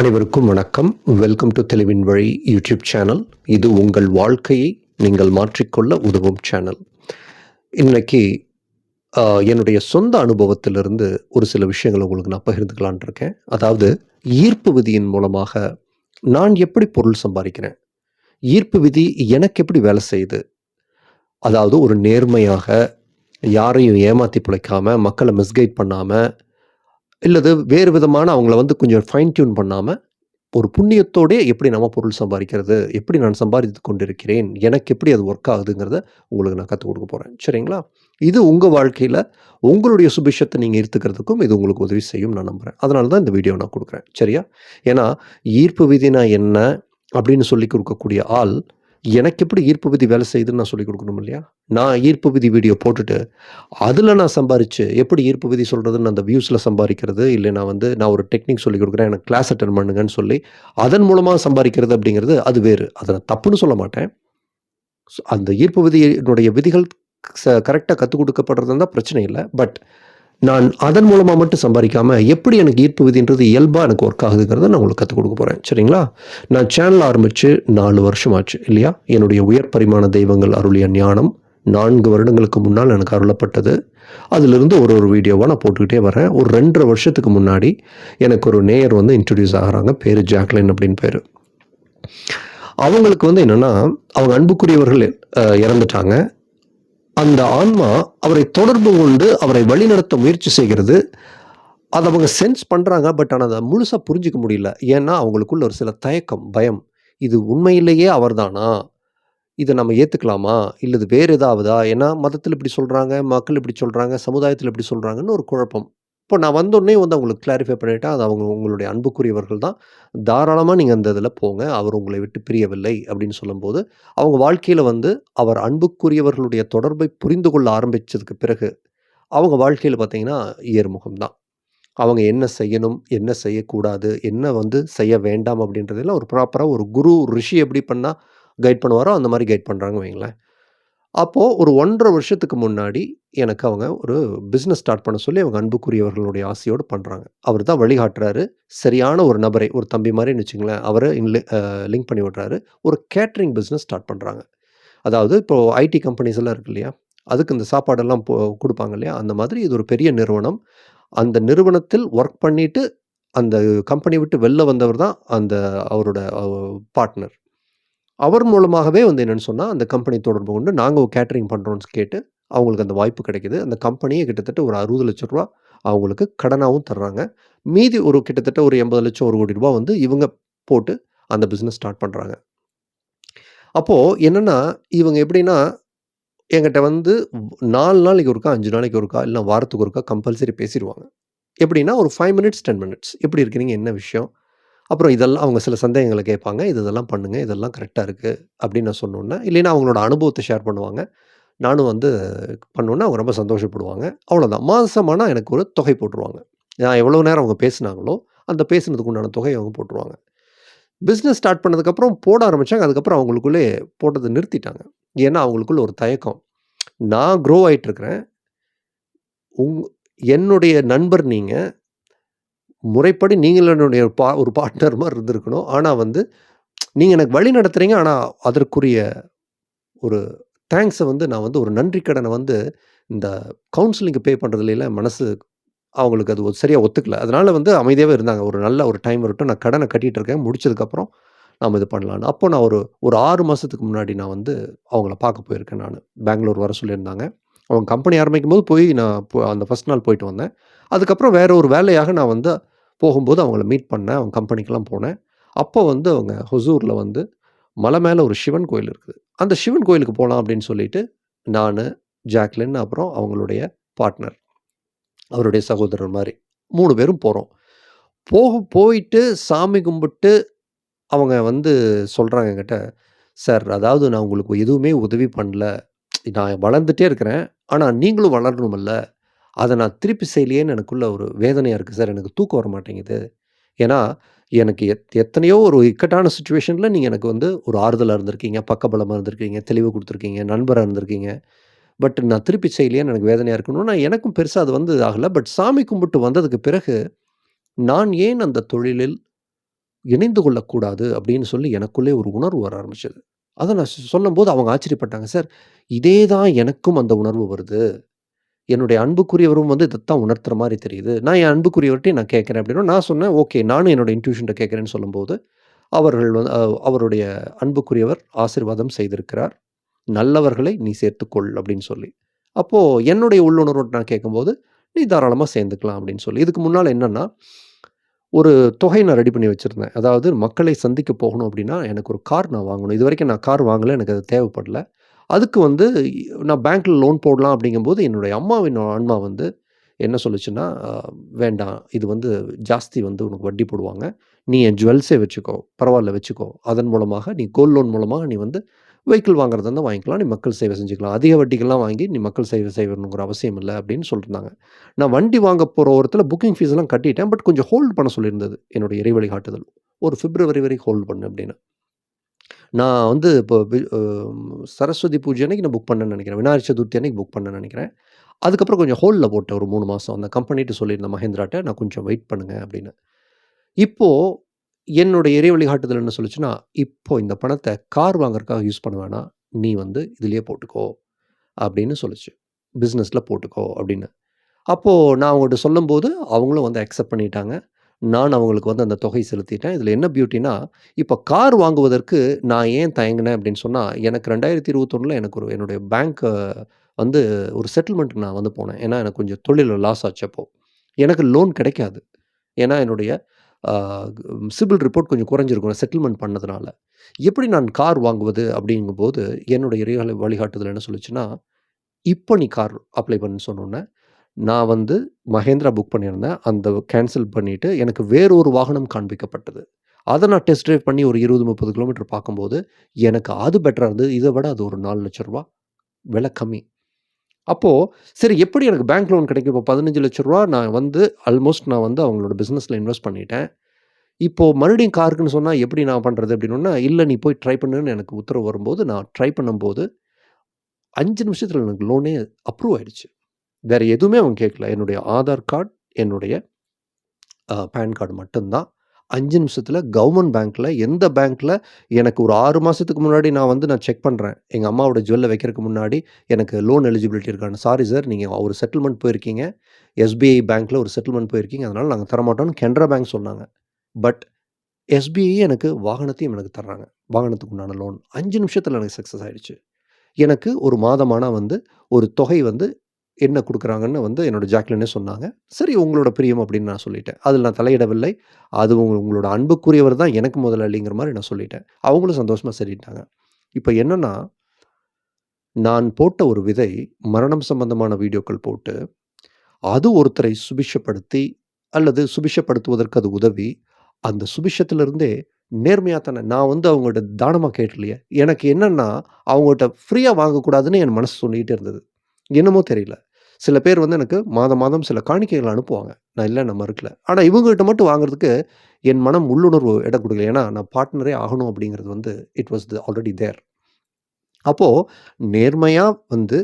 அனைவருக்கும் வணக்கம். Welcome to தெளிவின் வழி யூடியூப் சேனல் இது உங்கள் வாழ்க்கையை நீங்கள் மாற்றிக்கொள்ள உதவும் சேனல் இன்னைக்கு என்னுடைய சொந்த அனுபவத்திலிருந்து ஒரு சில விஷயங்களை உங்களுக்கு நான் பகிர்ந்துக்கலான் இருக்கேன். அதாவது ஈர்ப்பு விதியின் மூலமாக நான் எப்படி பொருள் சம்பாதிக்கிறேன்? ஈர்ப்பு விதி எனக்கு எப்படி வேலை செய்யுது? அதாவது ஒரு நேர்மையாக யாரையும் ஏமாத்தி பிழைக்காமல் மக்களை மிஸ்கைட் பண்ணாமல் இல்லது வேறு விதமான அவங்கள வந்து கொஞ்சம் ஃபைன் டியூன் பண்ணாமல் ஒரு புண்ணியத்தோடே எப்படி நம்ம பொருள் சம்பாதிக்கிறது எப்படி நான் சம்பாதித்து கொண்டிருக்கிறேன் எனக்கு எப்படி அது ஒர்க் ஆகுதுங்கிறத உங்களுக்கு நான் கற்றுக் கொடுக்க போகிறேன் சரிங்களா? இது உங்கள் வாழ்க்கையில் உங்களுடைய சுபிஷத்தை நீங்கள் ஈர்த்துக்கிறதுக்கும் இது உங்களுக்கு உதவி செய்யும் நான் நம்புகிறேன் அதனால தான் இந்த வீடியோ நான் கொடுக்குறேன். சரியா? ஏன்னா ஈர்ப்பு விதினா என்ன அப்படின்னு சொல்லி கொடுக்கக்கூடிய ஆள் எனக்கு எப்படி ஈர்ப்பு விதி வேலை செய்யுதுன்னு நான் சொல்லி கொடுக்கணும் இல்லையா? நான் ஈர்ப்பு விதி வீடியோ போட்டுட்டு அதில் நான் சம்பாரிச்சு எப்படி ஈர்ப்பு விதி சொல்கிறதுன்னு அந்த வியூஸில் சம்பாதிக்கிறது இல்லை நான் வந்து நான் ஒரு டெக்னிக் சொல்லி கொடுக்குறேன் எனக்கு கிளாஸ் அட்டன் பண்ணுங்கன்னு சொல்லி அதன் மூலமாக சம்பாதிக்கிறது அப்படிங்கிறது அது வேறு. அதை நான் தப்புன்னு சொல்ல மாட்டேன். அந்த ஈர்ப்பு விதியினுடைய விதிகள் கரெக்டாக கற்றுக் கொடுக்கப்படுறது தான் பிரச்சனை இல்லை. பட் நான் அதன் மூலமாக மட்டும் சம்பாதிக்காமல் எப்படி எனக்கு ஈர்ப்பு விதின்றது இயல்பாக எனக்கு ஒர்க் ஆகுதுங்கிறத நான் உங்களுக்கு கற்றுக் கொடுக்க போகிறேன் சரிங்களா? நான் சேனல் ஆரம்பித்து நாலு வருஷம் ஆச்சு இல்லையா? என்னுடைய உயர் பரிமாண தெய்வங்கள் அருளிய ஞானம் நான்கு வருடங்களுக்கு முன்னால் எனக்கு அருளப்பட்டது. அதிலிருந்து ஒரு ஒரு வீடியோவாக நான் போட்டுக்கிட்டே வரேன். ஒரு ரெண்டரை வருஷத்துக்கு முன்னாடி எனக்கு ஒரு நேயர் வந்து இன்ட்ரடியூஸ் ஆகிறாங்க. பேர் ஜாக்லின் அப்படின்னு பேர். அவங்களுக்கு வந்து என்னென்னா அவங்க அன்புக்குரியவர்கள் இறந்துட்டாங்க. அந்த ஆன்மா அவரை தொடர்பு கொண்டு அவரை வழிநடத்த முயற்சி செய்கிறது. அதை அவங்க சென்ஸ் பண்ணுறாங்க பட் ஆனால் அதை முழுசாக புரிஞ்சிக்க முடியல. ஏன்னா அவங்களுக்குள்ள ஒரு சில தயக்கம் பயம். இது உண்மையிலேயே அவர்தானா? இதை நம்ம ஏற்றுக்கலாமா இல்லை வேறு ஏதாவதா? ஏன்னா மதத்தில் இப்படி சொல்கிறாங்க மக்கள் இப்படி சொல்கிறாங்க சமுதாயத்தில் இப்படி சொல்கிறாங்கன்னு ஒரு குழப்பம். இப்போ நான் வந்தோடனே வந்து அவங்களுக்கு கிளாரிஃபை பண்ணிட்டேன் அது அவங்க உங்களுடைய அன்புக்குரியவர்கள் தான். தாராளமாக நீங்கள் அந்த இதில் போங்க. அவர் உங்களை விட்டு பிரியவில்லை அப்படின்னு சொல்லும்போது அவங்க வாழ்க்கையில் வந்து அவர் அன்புக்குரியவர்களுடைய தொடர்பை புரிந்து கொள்ள ஆரம்பித்ததுக்கு பிறகு அவங்க வாழ்க்கையில் பார்த்தீங்கன்னா ஏர்முகம் தான். அவங்க என்ன செய்யணும் என்ன செய்யக்கூடாது என்ன வந்து செய்ய வேண்டாம் அப்படின்றதெல்லாம் ஒரு ப்ராப்பராக ஒரு குரு ரிஷி எப்படி பண்ணால் கைட் பண்ணுவாரோ அந்த மாதிரி கைட் பண்ணுறாங்க வைங்களேன். அப்போது ஒரு ஒன்றரை வருஷத்துக்கு முன்னாடி எனக்கு அவங்க ஒரு பிஸ்னஸ் ஸ்டார்ட் பண்ண சொல்லி அவங்க அன்புக்குரியவர்களுடைய ஆசையோடு பண்ணுறாங்க அவர் தான் வழிகாட்டுறாரு. சரியான ஒரு நபரை ஒரு தம்பி மாதிரின்னு வச்சுங்களேன் அவரை லிங்க் பண்ணி விடுறாரு. ஒரு கேட்ரிங் பிஸ்னஸ் ஸ்டார்ட் பண்ணுறாங்க அதாவது இப்போது ஐடி கம்பெனிஸ் எல்லாம் இருக்கு இல்லையா? அதுக்கு இந்த சாப்பாடெல்லாம் போ கொடுப்பாங்க இல்லையா? அந்த மாதிரி இது ஒரு பெரிய நிறுவனம். அந்த நிறுவனத்தில் ஒர்க் பண்ணிட்டு அந்த கம்பெனி விட்டு வெளில வந்தவர் தான் அந்த அவரோட பார்ட்னர் அவர் மூலமாகவே வந்து என்னென்னு சொன்னால் அந்த கம்பெனி தொடர்பு கொண்டு நாங்கள் கேட்டரிங் பண்ணுறோன்னு கேட்டு அவங்களுக்கு அந்த வாய்ப்பு கிடைக்கிது. அந்த கம்பெனியை கிட்டத்தட்ட ஒரு அறுபது லட்ச ரூபா அவங்களுக்கு கடனாகவும் தர்றாங்க. மீதி ஒரு கிட்டத்தட்ட ஒரு எண்பது லட்சம் ஒரு கோடி ரூபா வந்து இவங்க போட்டு அந்த பிஸ்னஸ் ஸ்டார்ட் பண்ணுறாங்க அப்போது என்னென்னா இவங்க எப்படின்னா என்கிட்ட வந்து நாலு நாளைக்கு ஒருக்கா அஞ்சு நாளைக்கு ஒருக்கா இல்லை வாரத்துக்கு ஒருக்கா கம்பல்சரி பேசிடுவாங்க. எப்படின்னா ஒரு ஃபைவ் மினிட்ஸ் டென் மினிட்ஸ் எப்படி இருக்கிறீங்க என்ன விஷயம்? அப்புறம் இதெல்லாம் அவங்க சில சந்தேகங்களை கேட்பாங்க. இது இதெல்லாம் பண்ணுங்கள் இதெல்லாம் கரெக்டாக இருக்குது அப்படின்னு நான் சொன்னோன்னே இல்லைன்னா அவங்களோட அனுபவத்தை ஷேர் பண்ணுவாங்க. நானும் வந்து பண்ணோன்னே அவங்க ரொம்ப சந்தோஷப்படுவாங்க. அவ்வளோதான் மாதமானால் எனக்கு ஒரு தொகை போட்டுருவாங்க. நான் எவ்வளோ நேரம் அவங்க பேசுனாங்களோ அந்த பேசுனதுக்கு உண்டான தொகையை அவங்க போட்டுருவாங்க. பிஸ்னஸ் ஸ்டார்ட் பண்ணதுக்கப்புறம் போட ஆரம்பித்தாங்க அதுக்கப்புறம் அவங்களுக்குள்ளே போட்டதை நிறுத்திட்டாங்க. ஏன்னா அவங்களுக்குள்ள ஒரு தயக்கம். நான் க்ரோ ஆகிட்டுருக்கிறேன் உங் என்னுடைய நண்பர் நீங்கள் முறைப்படி நீங்கள் என்னுடைய பா ஒரு பார்ட்னர் மாதிரி இருந்திருக்கணும். ஆனால் வந்து நீங்கள் எனக்கு வழி நடத்துகிறீங்க ஆனால் அதற்குரிய ஒரு தேங்க்ஸை வந்து நான் வந்து ஒரு நன்றி கடனை வந்து இந்த கவுன்சிலிங்க்கு பே பண்ணுறதுல மனசு அவங்களுக்கு அது சரியாக ஒத்துக்கல. அதனால் வந்து அமைதியாகவே இருந்தாங்க. ஒரு நல்ல ஒரு டைம் வரட்டும் நான் கடனை கட்டிகிட்டு இருக்கேன். முடிச்சதுக்கப்புறம் நாம் இது பண்ணலான்னு அப்போ நான் ஒரு ஒரு ஆறு மாதத்துக்கு முன்னாடி நான் வந்து அவங்கள பார்க்க போயிருக்கேன் நான். பெங்களூர் வர சொல்லியிருந்தாங்க. அவங்க கம்பெனி ஆரம்பிக்கும் போது போய் நான் அந்த ஃபஸ்ட் நாள் போயிட்டு வந்தேன். அதுக்கப்புறம் வேறு ஒரு வேலையாக நான் வந்து போகும்போது அவங்கள மீட் பண்ணேன். அவங்க கம்பெனிக்கெலாம் போனேன். அப்போ வந்து அவங்க ஹொசூரில் வந்து மலை மேலே ஒரு சிவன் கோயில் இருக்குது. அந்த சிவன் கோயிலுக்கு போகலாம் அப்படின்னு சொல்லிட்டு நான் ஜாக்லின் அப்புறம் அவங்களுடைய பார்ட்னர் அவருடைய சகோதரர் மாதிரி மூணு பேரும் போகிறோம் போக போயிட்டு சாமி கும்பிட்டு அவங்க வந்து சொல்கிறாங்க என்கிட்ட சார் அதாவது நான் உங்களுக்கு எதுவுமே உதவி பண்ணல. நான் வளர்ந்துட்டே இருக்கிறேன். ஆனால் நீங்களும் வளரணுமில்ல. அதை நான் திருப்பி செய்யலையேன்னு எனக்குள்ள ஒரு வேதனையாக இருக்குது சார். எனக்கு தூக்கம் வர மாட்டேங்குது ஏன்னா எனக்கு எத் எத்தனையோ ஒரு இக்கட்டான சுச்சுவேஷனில் நீங்கள் எனக்கு வந்து ஒரு ஆறுதலாக இருந்திருக்கீங்க பக்கபலமாக இருந்திருக்கீங்க தெளிவு கொடுத்துருக்கீங்க நண்பராக இருந்திருக்கீங்க பட் நான் திருப்பி செய்யலையேன்னு எனக்கு வேதனையாக இருக்கணும்னா எனக்கும் பெருசாக அது வந்து ஆகலை பட் சாமி கும்பிட்டு வந்ததுக்கு பிறகு நான் ஏன் அந்த தொழிலில் இணைந்து கொள்ளக்கூடாது அப்படின்னு சொல்லி எனக்குள்ளே ஒரு உணர்வு வர ஆரம்பிச்சது. அதை நான் சொல்லும்போது அவங்க ஆச்சரியப்பட்டாங்க. சார் இதே தான் எனக்கும் அந்த உணர்வு வருது. என்னுடைய அன்புக்குரியவரும் வந்து இதத்தான் உணர்த்துற மாதிரி தெரியுது. நான் என் அன்புக்குரியவர்ட்டயும் நான் கேட்குறேன் அப்படின்னா, நான் சொன்னேன், ஓகே நானும் என்னோட இன்ட்யூஷன்ட்ட கேட்குறேன்னு சொல்லும்போது, அவர்கள் வந்து அவருடைய அன்புக்குரியவர் ஆசீர்வாதம் செய்திருக்கிறார். நல்லவர்களை நீ சேர்த்துக்கொள் அப்படின்னு சொல்லி. அப்போது என்னுடைய உள்ளுணர்வோட நான் கேட்கும்போது, நீ தாராளமாக சேர்ந்துக்கலாம் அப்படின்னு சொல்லி. இதுக்கு முன்னால் என்னென்னா ஒரு தொகை நான் ரெடி பண்ணி வச்சுருந்தேன் அதாவது மக்களை சந்திக்க போகணும் அப்படின்னா, எனக்கு ஒரு கார் நான் வாங்கணும். இது வரைக்கும் நான் கார் வாங்கலை எனக்கு அது தேவைப்படல. அதுக்கு வந்து நான் பேங்க்கில் லோன் போடலாம் அப்படிங்கும்போது, என்னுடைய அம்மாவின் ஆன்மா வந்து என்ன சொல்லுச்சுன்னா, வேண்டாம். இது வந்து ஜாஸ்தி வந்து உனக்கு வட்டி போடுவாங்க. நீ என் ஜுவல்ஸே வச்சுக்கோ. பரவாயில்ல வச்சுக்கோ. அதன் மூலமாக நீ கோல்ட் லோன் மூலமாக நீ வந்து வெஹிக்கிள் வாங்குறதா இருந்தால் வாங்கிக்கலாம். நீ மக்கள் சேவை செஞ்சுக்கலாம். அதிக வட்டிக்கெல்லாம் வாங்கி நீ மக்கள் சேவை செய்யணுங்கிற அவசியம் இல்லை அப்படின்னு சொல்லியிருந்தாங்க. நான் வண்டி வாங்க போகிற ஒருத்தில் புக்கிங் ஃபீஸ்லாம் கட்டிட்டேன். பட் கொஞ்சம் ஹோல்ட் பண்ண சொல்லியிருந்தது. என்னுடைய இறை காட்டுதல் ஒரு பிப்ரவரி வரைக்கும் ஹோல்ட் பண்ணு அப்படின்னு. நான் வந்து இப்போ சரஸ்வதி பூஜை அன்னைக்கு நான் புக் பண்ணேன்னு நினைக்கிறேன் விநாயகர் சதுர்த்தி அன்னைக்கு புக் பண்ணேன்னு நினைக்கிறேன் அதுக்கப்புறம் கொஞ்சம் ஹோலில் போட்டேன் ஒரு மூணு மாதம் அந்த கம்பெனிட்டு சொல்லியிருந்தேன் மஹேந்திராட்ட, நான் கொஞ்சம் வெயிட் பண்ணுங்க அப்படின்னு. இப்போது என்னுடைய இறை வழிகாட்டுதல் என்ன சொல்லுச்சுன்னா, இப்போது இந்த பணத்தை கார் வாங்குறதுக்காக யூஸ் பண்ண வேணாம். நீ வந்து இதுலேயே போட்டுக்கோ அப்படின்னு சொல்லுச்சு. பிஸ்னஸில் போட்டுக்கோ அப்படின்னு. அப்போது நான் அவங்கள்ட்ட சொல்லும்போது, அவங்களும் வந்து அக்செப்ட் பண்ணிட்டாங்க. நான் அவங்களுக்கு வந்து அந்த தொகை செலுத்திட்டேன். இதில் என்ன பியூட்டின்னா, இப்போ கார் வாங்குவதற்கு நான் ஏன் தயங்கினேன் அப்படின்னு சொன்னால் எனக்கு 2021ல எனக்கு ஒரு என்னுடைய பேங்க் வந்து ஒரு செட்டில்மெண்ட்டுக்கு நான் வந்து போனேன். ஏன்னா, எனக்கு கொஞ்சம் தொழிலில் லாஸ் ஆச்சப்போ எனக்கு லோன் கிடைக்காது. ஏன்னா, என்னுடைய சிபில் ரிப்போர்ட் கொஞ்சம் குறைஞ்சிருக்கும். செட்டில்மெண்ட் பண்ணதுனால. எப்படி நான் கார் வாங்குவது அப்படிங்கும்போது, என்னுடைய இறை வழிகாட்டுதல் என்ன சொல்லுச்சுன்னா, இப்போ நீ கார் அப்ளை பண்ணுன்னு சொன்னோன்னே நான் வந்து மஹேந்திரா புக் பண்ணியிருந்தேன். அந்த கேன்சல் பண்ணிவிட்டு எனக்கு வேறொரு வாகனம் காண்பிக்கப்பட்டது. அதை நான் டெஸ்ட் ட்ரைவ் பண்ணி ஒரு 20, 30 கிலோமீட்டர் பார்க்கும்போது, எனக்கு அது பெட்டராக இருந்தது. இதை விட அது ஒரு நாலு லட்ச ரூபா விலை கம்மி. அப்போது சரி எப்படி எனக்கு பேங்க் லோன் கிடைக்கும்? இப்போ பதினஞ்சு லட்ச ரூபா நான் வந்து ஆல்மோஸ்ட் நான் வந்து அவங்களோட பிஸ்னஸில் இன்வெஸ்ட் பண்ணிட்டேன். இப்போது மறுபடியும் காருக்குன்னு சொன்னால் எப்படி நான் பண்ணுறது அப்படின்னா இல்லை நீ போய் ட்ரை பண்ணுன்னு எனக்கு உத்தரவு வரும்போது, நான் ட்ரை பண்ணும்போது அஞ்சு நிமிஷத்தில் எனக்கு லோனே அப்ரூவ் ஆயிடுச்சு. வேறு எதுவுமே அவங்க கேட்கல. என்னுடைய ஆதார் கார்ட், என்னுடைய பேன் கார்டு மட்டும்தான் அஞ்சு நிமிஷத்தில் கவர்மெண்ட் பேங்க்கில் எந்த பேங்க்கில் எனக்கு ஒரு ஆறு மாதத்துக்கு முன்னாடி நான் வந்து நான் செக் பண்ணுறேன் எங்கள் அம்மாவோட ஜுவல்லை வைக்கிறதுக்கு முன்னாடி எனக்கு லோன் எலிஜிபிலிட்டி இருக்கான்னு. சாரி சார் நீங்கள் ஒரு செட்டில்மெண்ட் போயிருக்கீங்க. எஸ்பிஐ பேங்க்கில் ஒரு செட்டில்மெண்ட் போயிருக்கீங்க. அதனால் நாங்கள் தரமாட்டோம்னு கனரா பேங்க் சொன்னாங்க. பட் எஸ்பிஐ எனக்கு வாகனத்தையும் எனக்கு தர்றாங்க. வாகனத்துக்கு உண்டான லோன். அஞ்சு நிமிஷத்தில் எனக்கு சக்ஸஸ் ஆகிடுச்சு எனக்கு ஒரு மாதமான வந்து ஒரு தொகை வந்து என்ன கொடுக்குறாங்கன்னு வந்து என்னோட ஜாக்லினே சொன்னாங்க. சரி உங்களோட பிரியம் அப்படின்னு நான் சொல்லிட்டேன். அதில் நான் தலையிடவில்லை. அது உங்களோட அன்புக்குரியவர் தான் எனக்கு முதலாளிங்கிற மாதிரி நான் சொல்லிட்டேன். அவங்களும் சந்தோஷமாக சரிட்டாங்க இப்போ என்னென்னா நான் போட்ட ஒரு விதை மரணம் சம்பந்தமான வீடியோக்கள் போட்டு, அது ஒருத்தரை சுபிஷப்படுத்தி அல்லது சுபிஷப்படுத்துவதற்கு அது உதவி, அந்த சுபிட்சத்திலிருந்தே நேர்மையாக தானே நான் வந்து அவங்கள்ட்ட தானமாக கேட்டலையே எனக்கு என்னென்னா அவங்கள்ட்ட ஃப்ரீயாக வாங்கக்கூடாதுன்னு என் மனசு சொல்லிகிட்டே இருந்தது. என்னமோ தெரியல. சில பேர் வந்து எனக்கு மாதம் மாதம் சில காணிக்கைகள் அனுப்புவாங்க. நான் இல்லை நம்ம மறுக்கல. ஆனால் இவங்ககிட்ட மட்டும் வாங்குறதுக்கு என் மனம் உள்ளுணர்வு இடம் கொடுக்கல ஏன்னா நான் பார்ட்னரே ஆகணும் அப்படிங்கிறது வந்து it was the already there. அப்போது நேர்மையாக வந்து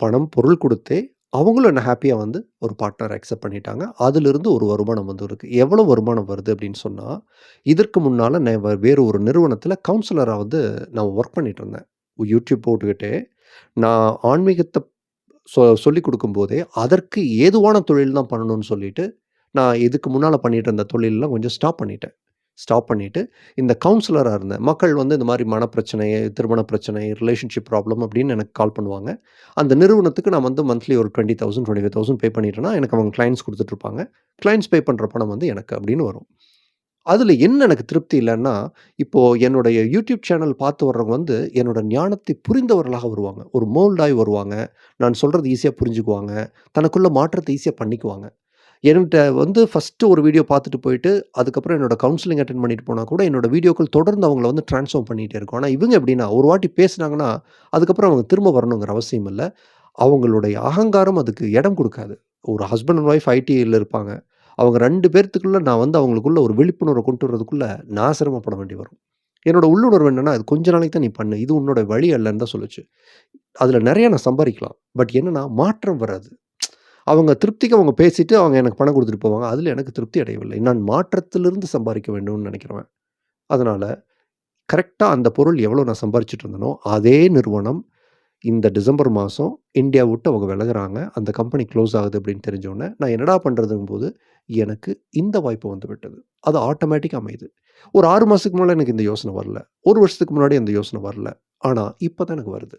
பணம், பொருள் கொடுத்தே அவங்களும் என்ன ஹாப்பியாக வந்து ஒரு பார்ட்னர் அக்செப்ட் பண்ணிட்டாங்க. அதிலிருந்து ஒரு வருமானம் வந்து இருக்குது எவ்வளோ வருமானம் வருது அப்படின்னு சொன்னால் இதற்கு முன்னால் நான் வேறு ஒரு நிறுவனத்தில் கவுன்சிலராக வந்து நான் ஒர்க் பண்ணிகிட்டு இருந்தேன். யூடியூப் போட்டுக்கிட்டே, நான் ஆன்மீகத்தை சொ சொல்லிக் கொடுக்கும்போதே அதற்கு ஏதுவான தொழில் தான் பண்ணணும்னு சொல்லிட்டு, நான் இதுக்கு முன்னால் பண்ணிட்டு இருந்த தொழிலெலாம் கொஞ்சம் ஸ்டாப் பண்ணிட்டேன். ஸ்டாப் பண்ணிவிட்டு இந்த கவுன்சிலராக இருந்தேன். மக்கள் வந்து இந்த மாதிரி மனப்பிரச்சனை, திருமண பிரச்சனை, ரிலேஷன்ஷிப் ப்ராப்ளம் அப்படின்னு எனக்கு கால் பண்ணுவாங்க. அந்த நிறுவனத்துக்கு நான் வந்து மந்த்லி ஒரு 20,000 25,000 பே பண்ணிட்டேன்னா, எனக்கு அவங்க கிளைண்ட்ஸ் கொடுத்துட்ருப்பாங்க கிளைண்ட்ஸ் பே பண்ணுற பணம் வந்து எனக்கு அப்படின்னு வரும். அதில் என்ன எனக்கு திருப்தி இல்லைன்னா இப்போது என்னுடைய யூடியூப் சேனல் பார்த்து வர்றவங்க வந்து என்னோட ஞானத்தை புரிந்தவர்களாக வருவாங்க. ஒரு மோல்டாய் வருவாங்க. நான் சொல்கிறது ஈஸியாக புரிஞ்சுக்குவாங்க. தனக்குள்ள மாற்றத்தை ஈஸியாக பண்ணிக்குவாங்க. என்கிட்ட வந்து ஃபர்ஸ்ட்டு ஒரு வீடியோ பார்த்துட்டு போயிட்டு, அதுக்கப்புறம் என்னோட கவுன்சிலிங் அட்டன் பண்ணிட்டு போனால் கூட, என்னோட வீடியோக்கள் தொடர்ந்து அவங்கள வந்து ட்ரான்ஸ்ஃபார்ம் பண்ணிகிட்டே இருக்கும். ஆனால் இவங்க எப்படின்னா, ஒரு வாட்டி பேசுனாங்கன்னா, அதுக்கப்புறம் அவங்க திரும்ப வரணுங்கிற அவசியம் இல்லை அவங்களுடைய அகங்காரம் அதுக்கு இடம் கொடுக்காது ஒரு ஹஸ்பண்ட் அண்ட் ஒய்ஃப் ஐடில இருப்பாங்க. அவங்க ரெண்டு பேர்த்துக்குள்ளே நான் வந்து அவங்களுக்குள்ள ஒரு விழிப்புணர்வ கொண்டு வர்றதுக்குள்ளே நான் சிரமப்பட வேண்டி வரும். என்னோட உள்ளுணர்வு என்னென்னா அது கொஞ்ச நாளைக்கு தான் நீ பண்ணு. இது உன்னோட வழி அல்லன்னு" தான் சொல்லுச்சு. அதில் நிறையா நான் சம்பாதிக்கலாம் பட் என்னென்னா மாற்றம் வராது. அவங்க திருப்திக்கு அவங்க பேசிட்டு அவங்க எனக்கு பணம் கொடுத்துட்டு போவாங்க. அதில் எனக்கு திருப்தி அடையவில்லை. நான் மாற்றத்திலிருந்து சம்பாதிக்க வேண்டும்னு நினைக்கிறேன் அதனால் கரெக்டாக அந்த பொருள் எவ்வளோ நான் சம்பாதிச்சிட்டு இருந்தனோ அதே நிறுவனம் இந்த டிசம்பர் மாதம் இந்தியா விட்டு அவங்க விலகுறாங்க. அந்த கம்பெனி க்ளோஸ் ஆகுது அப்படின்னு தெரிஞ்சோடனே நான் என்னடா பண்றதுங்கும்போது, எனக்கு இந்த வாய்ப்பு வந்து விட்டது. அது ஆட்டோமேட்டிக்காக அமையுது. ஒரு ஆறு மாதத்துக்கு முன்னால் எனக்கு இந்த யோசனை வரல. ஒரு வருஷத்துக்கு முன்னாடி அந்த யோசனை வரல. ஆனால் இப்போ தான் எனக்கு வருது.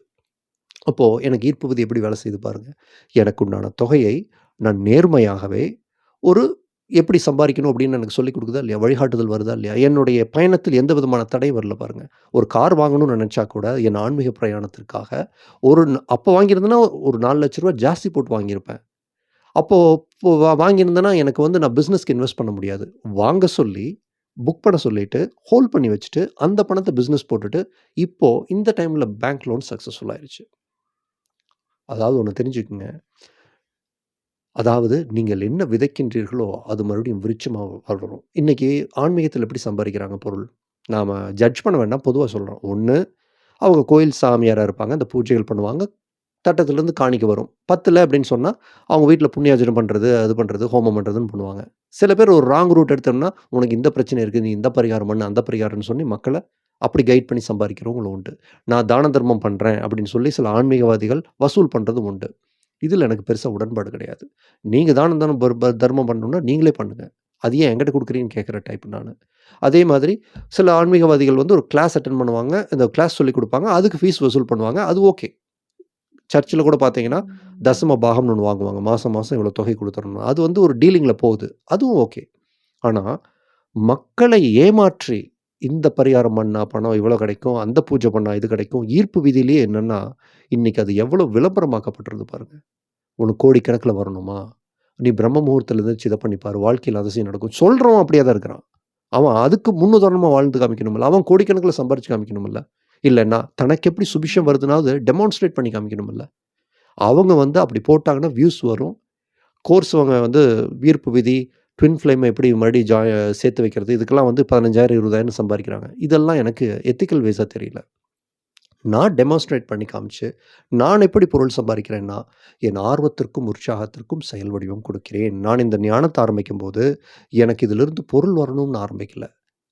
அப்போது எனக்கு ஈர்ப்பு விதி எப்படி வேலை செய்து பாருங்கள் எனக்கு உண்டான தொகையை நான் நேர்மையாகவே ஒரு எப்படி சம்பாதிக்கணும் அப்படின்னு எனக்கு சொல்லிக் கொடுக்குதா இல்லையா? வழிகாட்டுதல் வருதா இல்லையா? என்னுடைய பயணத்தில் எந்த விதமான தடையும் வரல பாருங்கள் ஒரு கார் வாங்கணும்னு நினச்சா கூட என் ஆன்மீக பிரயாணத்திற்காக ஒரு அப்போ வாங்கியிருந்தேன்னா ஒரு நாலு லட்ச ரூபா ஜாஸ்தி போட்டு வாங்கியிருப்பேன். அப்போது வாங்கியிருந்தேன்னா எனக்கு வந்து நான் பிஸ்னஸ்க்கு இன்வெஸ்ட் பண்ண முடியாது. வாங்க சொல்லி, புக் பண்ண சொல்லிட்டு, ஹோல்ட் பண்ணி வச்சுட்டு, அந்த பணத்தை பிஸ்னஸ் போட்டுட்டு, இப்போது இந்த டைமில் பேங்க் லோன் சக்ஸஸ்ஃபுல் ஆயிடுச்சு அதாவது ஒன்று தெரிஞ்சுக்கங்க. அதாவது நீங்கள் என்ன விதைக்கின்றீர்களோ, அது மறுபடியும் விருட்சமாக வளரும். இன்னைக்கு ஆன்மீகத்தில் எப்படி சம்பாதிக்கிறாங்க பொருள்? நாம் ஜட்ஜ் பண்ண வேண்டாம். பொதுவாக சொல்கிறோம் ஒன்று அவங்க கோயில் சாமியாராக இருப்பாங்க. அந்த பூஜைகள் பண்ணுவாங்க. தட்டத்துலேருந்து காணிக்க வரும். பத்தில் அப்படின்னு சொன்னால் அவங்க வீட்டில் புண்ணியாஜனம் பண்ணுறது அது பண்ணுறது ஹோமம் பண்ணுறதுன்னு பண்ணுவாங்க. சில பேர் ஒரு ராங் ரூட் எடுத்தோம்னா, உனக்கு இந்த பிரச்சனை இருக்குது நீ இந்த பரிகாரம் பண்ணு, அந்த பரிகாரம்னு சொல்லி மக்களை அப்படி கைட் பண்ணி சம்பாதிக்கிறவங்களும் உண்டு. நான் தான தர்மம் பண்ணுறேன் அப்படின்னு சொல்லி சில ஆன்மீகவாதிகள் வசூல் பண்ணுறதும் உண்டு. இதில எனக்கு பெருசா உடன்பாடு கிடையாது. நீங்க தானம் பர் தர்மம் பண்ணணும்னா நீங்களே பண்ணுங்க. அது ஏன் என்கிட்ட குடுக்குறீங்கன்னு கேட்கிற டைப் நானு. அதே மாதிரி சில ஆன்மீகவாதிகள் வந்து ஒரு கிளாஸ் அட்டெண்ட் பண்ணுவாங்க. இந்த கிளாஸ் சொல்லிக் குடுப்பாங்க. அதுக்கு ஃபீஸ் வசூல் பண்ணுவாங்க. அது ஓகே. சர்ச்சில கூட பார்த்தீங்கன்னா, தசம பாகம்னு ஒண்ணு வாங்குவாங்க. மாசம் மாசம் இவ்வளோ தொகை குடுத்துறணும். அது வந்து ஒரு டீலிங்ல போகுது. அதுவும் ஓகே. ஆனா, மக்களை ஏமாற்றி இந்த பரிகாரம் பண்ணால் பணம் இவ்வளோ கிடைக்கும். அந்த பூஜை பண்ணா இது கிடைக்கும். ஈர்ப்பு விதியிலேயே என்னென்னா இன்றைக்கி அது எவ்வளோ விளம்பரமாக்கப்பட்டிருந்து பாருங்கள் உனக்கு கோடிக்கணக்கில் வரணுமா? நீ பிரம்ம முகூர்த்தில் இருந்துச்சு இதை பண்ணிப்பார் வாழ்க்கையில் அதிசயம் நடக்கும். சொல்கிறவன் அப்படியே தான் இருக்கிறான். அவன் அதுக்கு முன்னுதாரணமாக வாழ்ந்து காமிக்கணும்ல. அவன் கோடிக்கணக்கில் சம்பாரிச்சு காமிக்கணும்ல. இல்லைன்னா தனக்கு எப்படி சுபிட்சம் வருதுனாவது டெமான்ஸ்ட்ரேட் பண்ணி காமிக்கணும்ல. அவங்க வந்து அப்படி போட்டாங்கன்னா வியூஸ் வரும். கோர்ஸ் அவங்க வந்து வீர்ப்பு விதி, ட்வின் ஃப்ளேமை எப்படி மறுபடியும் ஜா சேர்த்து வைக்கிறது, இதுக்கெல்லாம் வந்து பதினஞ்சாயிரம் இருபதாயிரம் சம்பாதிக்கிறாங்க இதெல்லாம் எனக்கு எத்திக்கல் வேஸாக தெரியல. நான் டெமான்ஸ்ட்ரேட் பண்ணி காமிச்சு, நான் எப்படி பொருள் சம்பாதிக்கிறேன்னா என் ஆர்வத்திற்கும், உற்சாகத்திற்கும் செயல் வடிவம் கொடுக்கிறேன். நான் இந்த ஞானத்த ஆரம்பிக்கும்போது, எனக்கு இதிலிருந்து பொருள் வரணும்னு ஆரம்பிக்கல.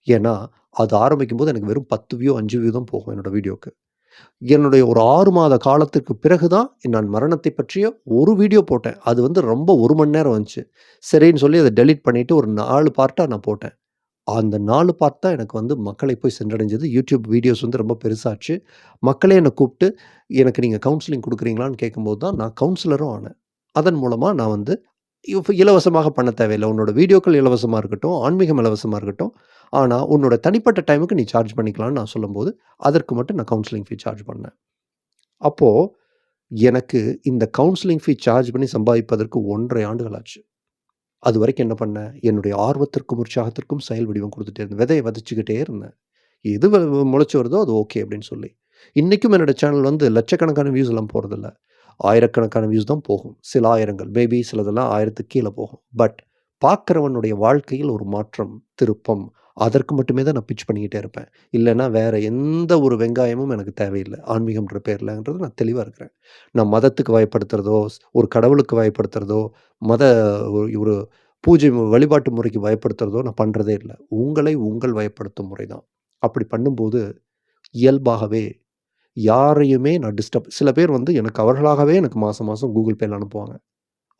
ஏன்னா, அது ஆரம்பிக்கும்போது எனக்கு வெறும் 10 வியூ, அஞ்சு வியூ தான் போகும் என்னோடய வீடியோக்கு. என்னுடைய ஒரு ஆறு மாத காலத்திற்கு பிறகு தான் நான் மரணத்தை பற்றிய ஒரு வீடியோ போட்டேன். அது வந்து ரொம்ப ஒரு மணி நேரம் வந்துச்சு. சரின்னு சொல்லி அதை டெலீட் பண்ணிவிட்டு ஒரு நாலு பார்ட்டாக நான் போட்டேன். அந்த நாலு பார்ட் தான் எனக்கு வந்து மக்களை போய் சென்றடைஞ்சது. யூடியூப் வீடியோஸ் வந்து ரொம்ப பெருசாச்சு. மக்களே என்னை கூப்பிட்டு எனக்கு நீங்கள் கவுன்சிலிங் கொடுக்குறீங்களான்னு கேட்கும்போது தான் நான் கவுன்சிலரும் ஆனேன். அதன் மூலமாக நான் வந்து இலவசமாக பண்ண தேவையில்ல. உன்னோட வீடியோக்கள் இலவசமாக இருக்கட்டும், ஆன்மீகம் இலவசமாக இருக்கட்டும். ஆனால் உன்னோட தனிப்பட்ட டைமுக்கு நீ சார்ஜ் பண்ணிக்கலாம்னு நான் சொல்லும்போது, அதற்கு மட்டும் நான் கவுன்சிலிங் ஃபீ சார்ஜ் பண்ணேன். அப்போது எனக்கு இந்த கவுன்சிலிங் ஃபீ சார்ஜ் பண்ணி சம்பாதிப்பதற்கு 1 1/2 ஆண்டுகள் ஆச்சு. அது வரைக்கும் என்ன பண்ணேன்? என்னுடைய ஆர்வத்திற்கும், உற்சாகத்திற்கும் செயல் வடிவம் கொடுத்துட்டே இருந்தேன். விதையை விதைச்சிக்கிட்டே இருந்தேன். எது முளைச்சி வருதோ அது ஓகே அப்படின்னு சொல்லி. இன்றைக்கும் என்னோட சேனல் வந்து லட்சக்கணக்கான வியூஸ் எல்லாம் போகிறதில்ல ஆயிரக்கணக்கான வியூஸ் தான் போகும். சில ஆயிரங்கள். மேபி சிலதெல்லாம் ஆயிரத்துக்கு கீழே போகும். பட் பார்க்குறவனுடைய வாழ்க்கையில் ஒரு மாற்றம், திருப்பம் அதற்கு மட்டுமே தான் நான் பிச் பண்ணிக்கிட்டே இருப்பேன். இல்லைன்னா வேறு எந்த ஒரு வெங்காயமும் எனக்கு தேவையில்லை ஆன்மீகம்ன்ற பேர்லன்றது நான் தெளிவாக இருக்கிறேன். நான் மதத்துக்கு வயப்படுத்துறதோ, ஒரு கடவுளுக்கு வயப்படுத்துறதோ, மத ஒரு ஒரு பூஜை வழிபாட்டு முறைக்கு வயப்படுத்துறதோ நான் பண்ணுறதே இல்லை உங்களை உங்கள் வயப்படுத்தும் முறை தான். அப்படி பண்ணும்போது, இயல்பாகவே யாரையுமே நான் டிஸ்டர்ப் சில பேர் வந்து எனக்கு அவர்களாகவே எனக்கு மாதம் மாதம் கூகுள் பேல அனுப்புவாங்க.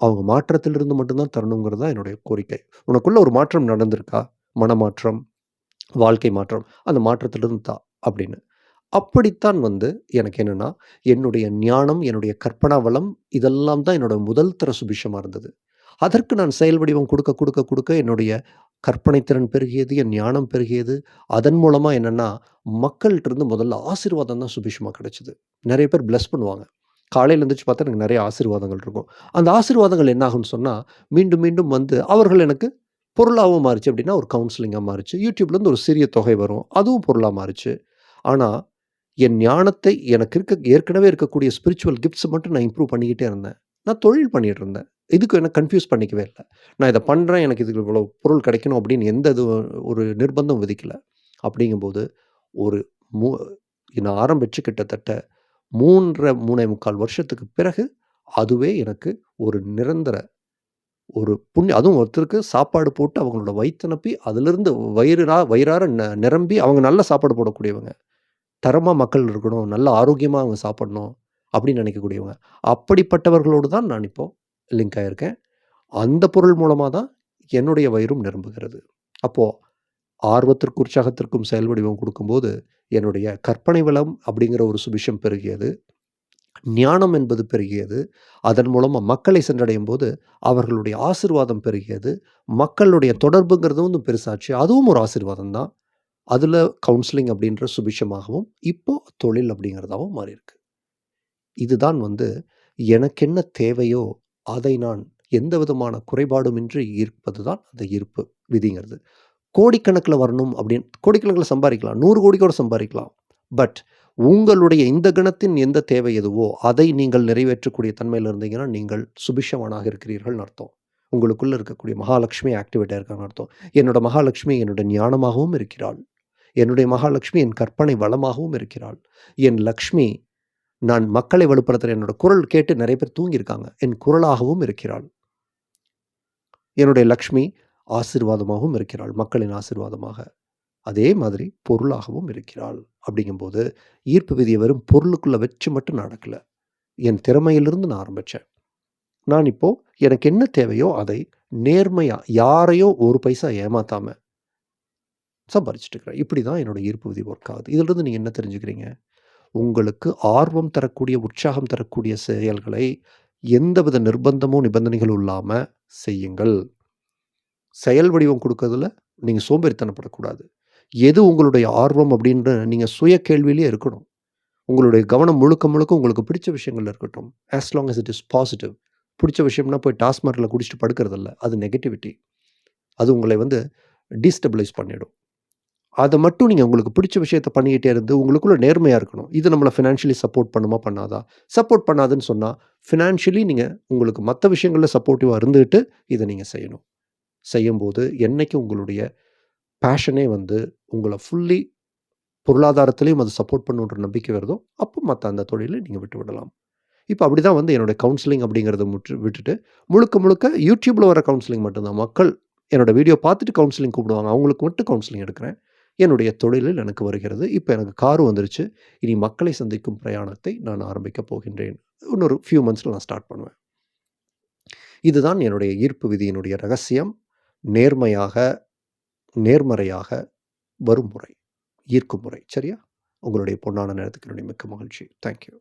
அவங்க மாற்றத்திலிருந்து மட்டும்தான் தரணுங்கிறது தான் என்னுடைய கோரிக்கை. உனக்குள்ளே ஒரு மாற்றம் நடந்திருக்கா? மனமாற்றம், வாழ்க்கை மாற்றம். அந்த மாற்றத்திலிருந்து தா அப்படின்னு. அப்படித்தான் வந்து எனக்கு என்னென்னா என்னுடைய ஞானம், என்னுடைய கற்பனா வளம் இதெல்லாம் தான் என்னோட முதல் தர சுபிஷமாக இருந்தது. அதற்கு நான் செயல் வடிவம் கொடுக்க கொடுக்க கொடுக்க என்னுடைய கற்பனை திறன் பெருகியது, என் ஞானம் பெருகியது. அதன் மூலமாக என்னென்னா மக்கள்ட்டருந்து முதல்ல ஆசீர்வாதம் தான் சுபிஷமாக கிடச்சிது நிறைய பேர் ப்ளஸ் பண்ணுவாங்க. காலையில் எழுந்திரிச்சு பார்த்தா எனக்கு நிறைய ஆசீர்வாதங்கள் இருக்கும். அந்த ஆசீர்வாதங்கள் என்ன சொன்னால் மீண்டும் மீண்டும் வந்து அவர்கள் எனக்கு பொருளாகவும் மாறிச்சு அப்படின்னா ஒரு கவுன்சிலிங்காக மாறிச்சு யூடியூப்லேருந்து ஒரு சிறிய தொகை வரும். அதுவும் பொருளாக மாறிச்சு ஆனால் என் ஞானத்தை எனக்கு இருக்க ஏற்கனவே இருக்கக்கூடிய ஸ்பிரிச்சுவல் கிஃப்ட்ஸை மட்டும் நான் இம்ப்ரூவ் பண்ணிக்கிட்டே இருந்தேன். நான் தொழில் பண்ணிகிட்டு இருந்தேன். இதுக்கு எனக்கு கன்ஃப்யூஸ் பண்ணிக்கவே இல்லை. நான் இதை பண்ணுறேன் எனக்கு இதுக்கு இவ்வளோ பொருள் கிடைக்கணும் அப்படின்னு எந்த இது ஒரு நிர்பந்தம் விதிக்கலை. அப்படிங்கும்போது, ஒரு மூ நான் ஆரம்பித்து கிட்டத்தட்ட 3 1/2 3 1/4 வருஷத்துக்கு பிறகு, அதுவே எனக்கு ஒரு நிரந்தர ஒரு புண்ணிய அதுவும் ஒருத்தருக்கு சாப்பாடு போட்டு அவங்களோட வயிற்று நப்பி அதுலேருந்து வயிறா வயிறார ந நிரம்பி அவங்க நல்ல சாப்பாடு போடக்கூடியவங்க. தரமாக மக்கள் இருக்கணும் நல்ல ஆரோக்கியமாக அவங்க சாப்பிடணும் அப்படின்னு நினைக்கக்கூடியவங்க. அப்படிப்பட்டவர்களோடு தான் நான் இப்போது லிங்க் ஆகியிருக்கேன் அந்த பொருள் மூலமாக தான் என்னுடைய வயிறும் நிரம்புகிறது. அப்போது ஆர்வத்திற்கு உற்சாகத்திற்கும் செயல் வடிவம் கொடுக்கும்போது என்னுடைய கற்பனை வளம் அப்படிங்கிற ஒரு சுபிஷம் பெருகியது. ஞானம் என்பது பெருகியது. அதன் மூலமாக மக்களை சென்றடையும் போது அவர்களுடைய ஆசிர்வாதம் பெருகியது. மக்களுடைய தொடர்புங்கிறது வந்து பெருசாச்சு. அதுவும் ஒரு ஆசிர்வாதம் தான். அதில் கவுன்சிலிங் அப்படின்ற சுபிஷமாகவும் இப்போ தொழில் அப்படிங்கிறதாகவும் மாறியிருக்கு. இதுதான் வந்து எனக்கு என்ன தேவையோ அதை நான் எந்த விதமான குறைபாடுமின்றி ஈர்ப்பது தான் அந்த ஈர்ப்பு விதிங்கிறது. கோடிக்கணக்கில் வரணும் அப்படின்னு கோடிக்கணக்கில் சம்பாதிக்கலாம் நூறு கோடி கூட சம்பாதிக்கலாம். பட் உங்களுடைய இந்த கணத்தின் எந்த தேவை எதுவோ அதை நீங்கள் நிறைவேற்றக்கூடிய தன்மையில் இருந்தீங்கன்னா நீங்கள் சுபிஷமானாக இருக்கிறீர்கள் அர்த்தம். உங்களுக்குள்ளே இருக்கக்கூடிய மகாலட்சுமி ஆக்டிவேட்டாக இருக்கான்னு அர்த்தம். என்னோட மகாலட்சுமி என்னோட ஞானமாகவும் இருக்கிறாள். என்னுடைய மகாலட்சுமி என் கற்பனை வளமாகவும் இருக்கிறாள். என் லக்ஷ்மி நான் மக்களை வலுப்படுத்துகிற என்னோட குரல் கேட்டு நிறைய பேர் தூங்கியிருக்காங்க. என் குரலாகவும் இருக்கிறாள். என்னுடைய லக்ஷ்மி ஆசிர்வாதமாகவும் இருக்கிறாள். மக்களின் ஆசிர்வாதமாக. அதே மாதிரி பொருளாகவும் இருக்கிறாள். அப்படிங்கும்போது ஈர்ப்பு விதியை வெறும் பொருளுக்குள்ளே வச்சு மட்டும் நடக்கலை. என் திறமையிலிருந்து நான் ஆரம்பித்தேன் நான் இப்போது எனக்கு என்ன தேவையோ அதை நேர்மையாக யாரையோ ஒரு பைசா ஏமாத்தாமல் சம்பாரிச்சிட்டு இருக்கிறேன். இப்படி தான் என்னோடய ஈர்ப்பு விதி ஒர்க் ஆகுது. இதிலிருந்து நீங்கள் என்ன தெரிஞ்சுக்கிறீங்க? உங்களுக்கு ஆர்வம் தரக்கூடிய உற்சாகம் தரக்கூடிய செயல்களை எந்தவித நிர்பந்தமும் நிபந்தனைகளும் இல்லாமல் செய்யுங்கள். செயல் வடிவம் கொடுக்கறதுல நீங்கள் சோம்பேறித்தனப்படக்கூடாது. எது உங்களுடைய ஆர்வம் அப்படின்ற நீங்கள் சுய கேள்வியிலே இருக்கணும். உங்களுடைய கவனம் முழுக்க முழுக்க உங்களுக்கு பிடிச்ச விஷயங்கள் இருக்கட்டும். As long as it is positive பிடிச்ச விஷயம்னா போய் டாஸ்மார்க்கில் குடிச்சிட்டு படுக்கிறதில்ல. அது நெகட்டிவிட்டி அது உங்களை வந்து டீஸ்டபிளைஸ் பண்ணிடும். அதை மட்டும் நீங்கள் உங்களுக்கு பிடிச்ச விஷயத்த பண்ணிக்கிட்டே இருந்து உங்களுக்குள்ள நேர்மையாக இருக்கணும். இது நம்மளை ஃபினான்ஷியலி சப்போர்ட் பண்ணுமா பண்ணாதா? சப்போர்ட் பண்ணாதுன்னு சொன்னால் ஃபினான்ஷியலி நீங்கள் உங்களுக்கு மற்ற விஷயங்களில் சப்போர்ட்டிவாக இருந்துக்கிட்டு இதை நீங்கள் செய்யணும். செய்யும்போது என்னைக்கு உங்களுடைய பேஷனே வந்து உங்களை ஃபுல்லி பொருளாதாரத்திலையும் அது சப்போர்ட் பண்ணுன்ற நம்பிக்கை வருதோ அப்போ மற்ற அந்த தொழிலை நீங்கள் விட்டு விடலாம். இப்போ அப்படி தான் வந்து என்னோட கவுன்சிலிங் அப்படிங்கிறத முற்று விட்டுட்டு முழுக்க முழுக்க யூடியூப்பில் வர கவுன்சிலிங் மட்டும்தான். மக்கள் என்னோட வீடியோ பார்த்துட்டு கவுன்சிலிங் கூப்பிடுவாங்க. அவங்களுக்கு மட்டும் கவுன்சிலிங் எடுக்கிறேன். என்னுடைய தொழிலில் எனக்கு வருகிறது. இப்போ எனக்கு கார் வந்துருச்சு. இனி மக்களை சந்திக்கும் பிரயாணத்தை நான் ஆரம்பிக்க போகின்றேன். இன்னொரு ஃபியூ மந்த்ஸில் நான் ஸ்டார்ட் பண்ணுவேன். இதுதான் என்னுடைய ஈர்ப்பு விதியினுடைய ரகசியம். நேர்மையாக நேர்மறையாக வரும் முறை ஈர்க்கும் முறை. சரியா? உங்களுடைய பொன்னான நேரத்துக்கு என்னுடைய மிக்க மகிழ்ச்சி. தேங்க்யூ